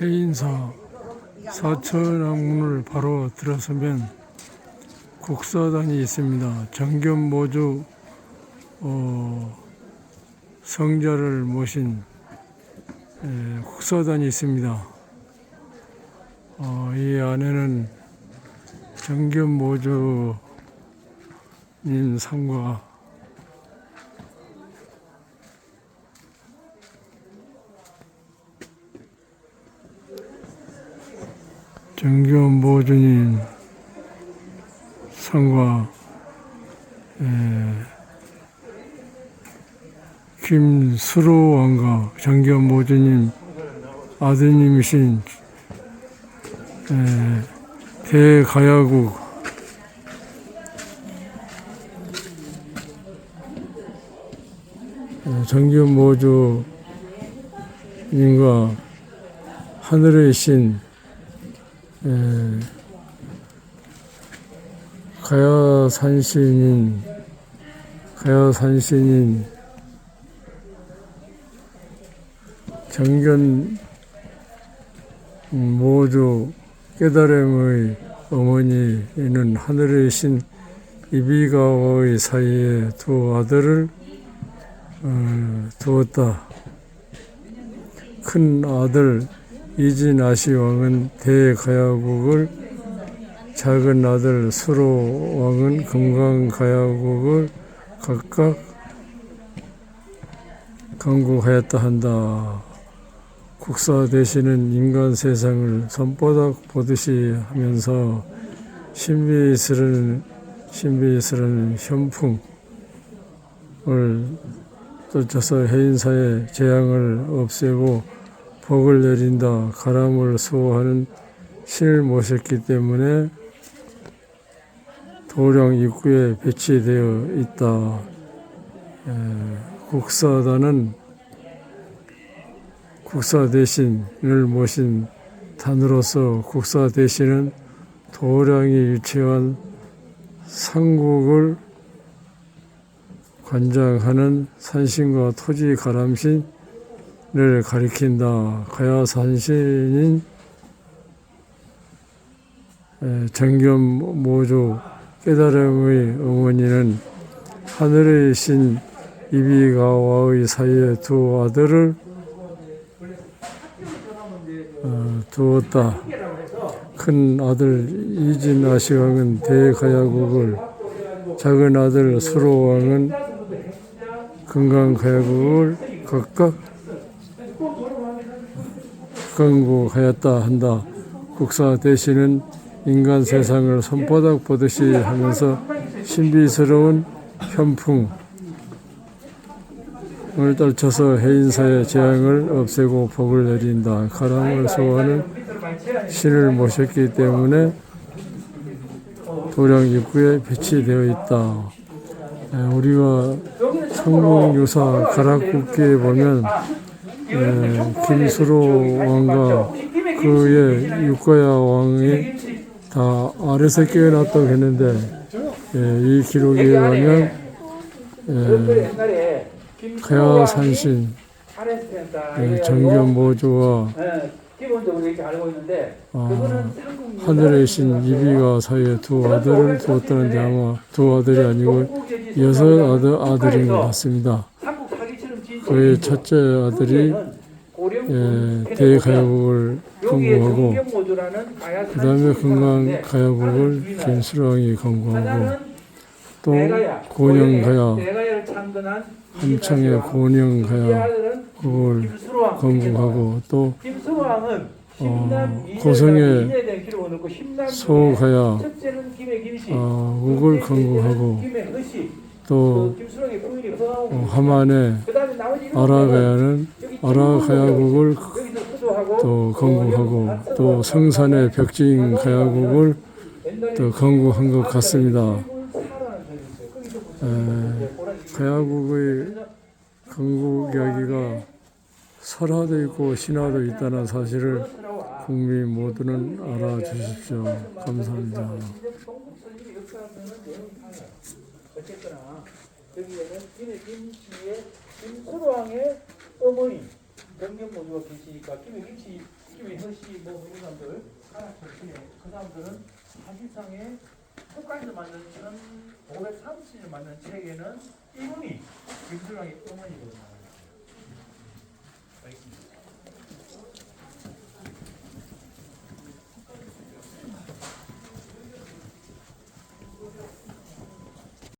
해인사 사천왕문을 바로 들어서면 국사단이 있습니다. 정견모주 어, 성자를 모신 에, 국사단이 있습니다. 어, 이 안에는 정견모주님 상과 정견모주님 상과 에, 김수로 왕과 정견모주님 아드님이신 에, 대가야국 에, 정견모주님과 하늘의 신 에, 가야산신인 가야산신인 정견 모두 깨달음의 어머니는 하늘의 신 이비가와의 사이에 두 아들을 어, 두었다. 큰 아들 이진아시 왕은 대가야국을 작은 아들 수로 왕은 금강가야국을 각각 강국하였다 한다. 국사 대신은 인간 세상을 손바닥 보듯이 하면서 신비스러운 신비스러운 현풍을 쫓아서 해인사의 재앙을 없애고 복을 내린다. 가람을 수호하는 신을 모셨기 때문에 도령 입구에 배치되어 있다. 에, 국사단은 국사 대신을 모신 단으로서 국사 대신은 도량이 유치한 삼국을 관장하는 산신과 토지 가람신 을 가리킨다. 가야 산신인 에, 정견 모조 깨달음의 어머니는 하늘의 신 이비가와의 사이에 두 아들을 어, 두었다. 큰 아들 이진아시 왕은 대가야국을, 작은 아들 수로 왕은 금강가야국을 각각 강국하였다 한다. 국사 대신은 인간 세상을 손바닥 보듯이 하면서 신비스러운 현풍, 을 떨쳐서 해인사의 재앙을 없애고 복을 내린다. 가람을 소화하는 신을 모셨기 때문에 도량 입구에 배치되어 있다. 에, 우리가 성공유사 가락국기에 보면 에, 김수로 왕과 그의 육가야 왕이 다 아래서 깨어났다고 했는데 에, 이 기록에 의하면 예, 정견모주와 기본적으로 이렇게 알고 있는데 아, 하늘의 신 이비가 사이에 두 아들을 두었다는데 아마 두 아들이 아니고 여섯 아들, 아들인 것 같습니다. 그의 첫째 아들이 예, 대가야국을 건국하고 그 다음에 금강 가야국을 김수랑이 건국하고 또 고령가야 함청의 고령가야 김수로왕 건국하고 또 어, 김해 김씨 어, 국을 건국하고 또 어, 일곱 아라가야는 아라가야국을 또 건국하고 또 성산의 벽진 가야국을 또 건국한 것 같습니다. 에, 가야국의 건국 이야기가 설화도 있고 신화도 있다는 사실을 국민 모두는 알아주십시오. 감사합니다. 어쨌거나 김수로왕의 정경모주가 계시니까 김해 김씨 열심히 허씨 뭐 이런 사람들 가락치네 그 사람들은 사실상의 국가에서 만든 1530년 만든 책에는 이분이 김수랑의 어머니거든요.